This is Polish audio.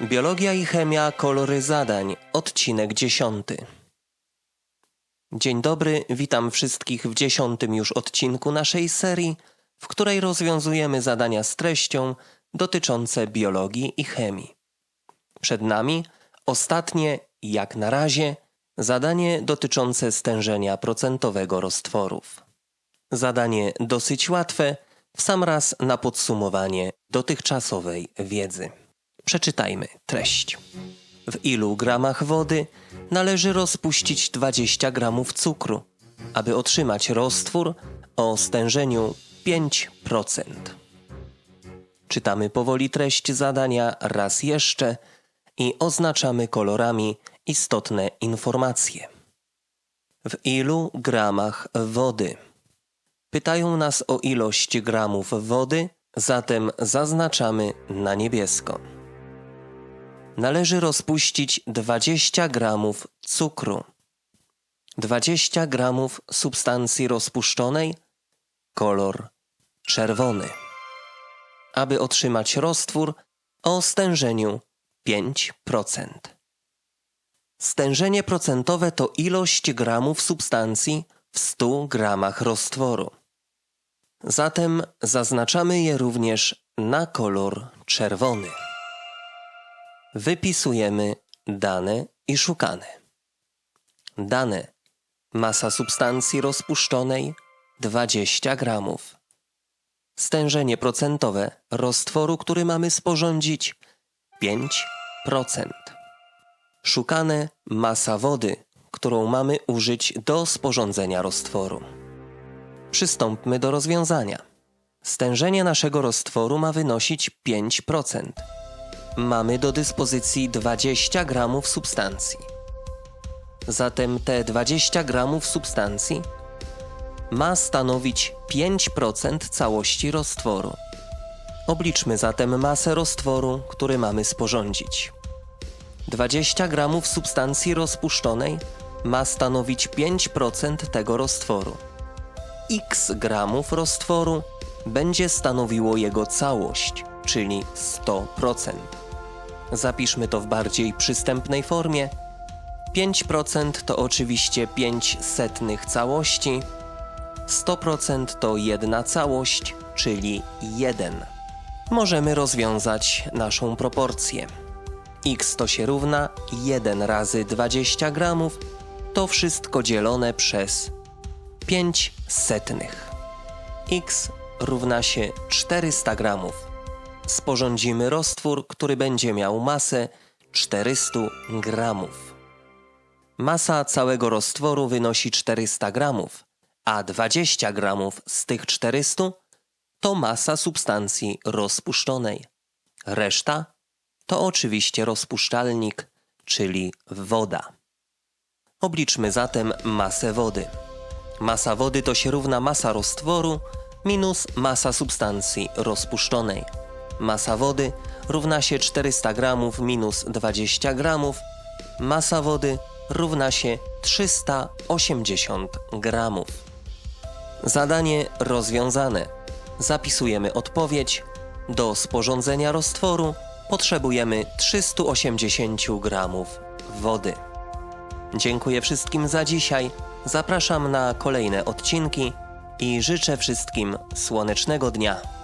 Biologia i chemia, kolory zadań, odcinek dziesiąty. Dzień dobry, witam wszystkich w dziesiątym już odcinku naszej serii, w której rozwiązujemy zadania z treścią dotyczące biologii i chemii. Przed nami ostatnie, jak na razie, zadanie dotyczące stężenia procentowego roztworów. Zadanie dosyć łatwe, w sam raz na podsumowanie dotychczasowej wiedzy. Przeczytajmy treść. W ilu gramach wody należy rozpuścić 20 gramów cukru, aby otrzymać roztwór o stężeniu 5%? Czytamy powoli treść zadania raz jeszcze i oznaczamy kolorami istotne informacje. W ilu gramach wody? Pytają nas o ilość gramów wody, zatem zaznaczamy na niebiesko. Należy rozpuścić 20 gramów cukru, 20 gramów substancji rozpuszczonej, kolor czerwony. Aby otrzymać roztwór o stężeniu 5%. Stężenie procentowe to ilość gramów substancji w 100 gramach roztworu. Zatem zaznaczamy je również na kolor czerwony. Wypisujemy dane i szukane. Dane. Masa substancji rozpuszczonej 20 gramów. Stężenie procentowe roztworu, który mamy sporządzić 5%. Szukane masa wody, którą mamy użyć do sporządzenia roztworu. Przystąpmy do rozwiązania. Stężenie naszego roztworu ma wynosić 5%. Mamy do dyspozycji 20 gramów substancji. Zatem te 20 gramów substancji ma stanowić 5% całości roztworu. Obliczmy zatem masę roztworu, który mamy sporządzić. 20 gramów substancji rozpuszczonej ma stanowić 5% tego roztworu. X gramów roztworu będzie stanowiło jego całość, czyli 100%. Zapiszmy to w bardziej przystępnej formie. 5% to oczywiście 5 setnych całości, 100% to jedna całość, czyli 1. Możemy rozwiązać naszą proporcję. x to się równa 1 razy 20 gramów, to wszystko dzielone przez 5 setnych. x równa się 400 gramów. Sporządzimy roztwór, który będzie miał masę 400 gramów. Masa całego roztworu wynosi 400 gramów, a 20 gramów z tych 400 to masa substancji rozpuszczonej. Reszta to oczywiście rozpuszczalnik, czyli woda. Obliczmy zatem masę wody. Masa wody to się równa masa roztworu minus masa substancji rozpuszczonej. Masa wody równa się 400 gramów minus 20 gramów. Masa wody równa się 380 gramów. Zadanie rozwiązane. Zapisujemy odpowiedź. Do sporządzenia roztworu potrzebujemy 380 gramów wody. Dziękuję wszystkim za dzisiaj. Zapraszam na kolejne odcinki i życzę wszystkim słonecznego dnia.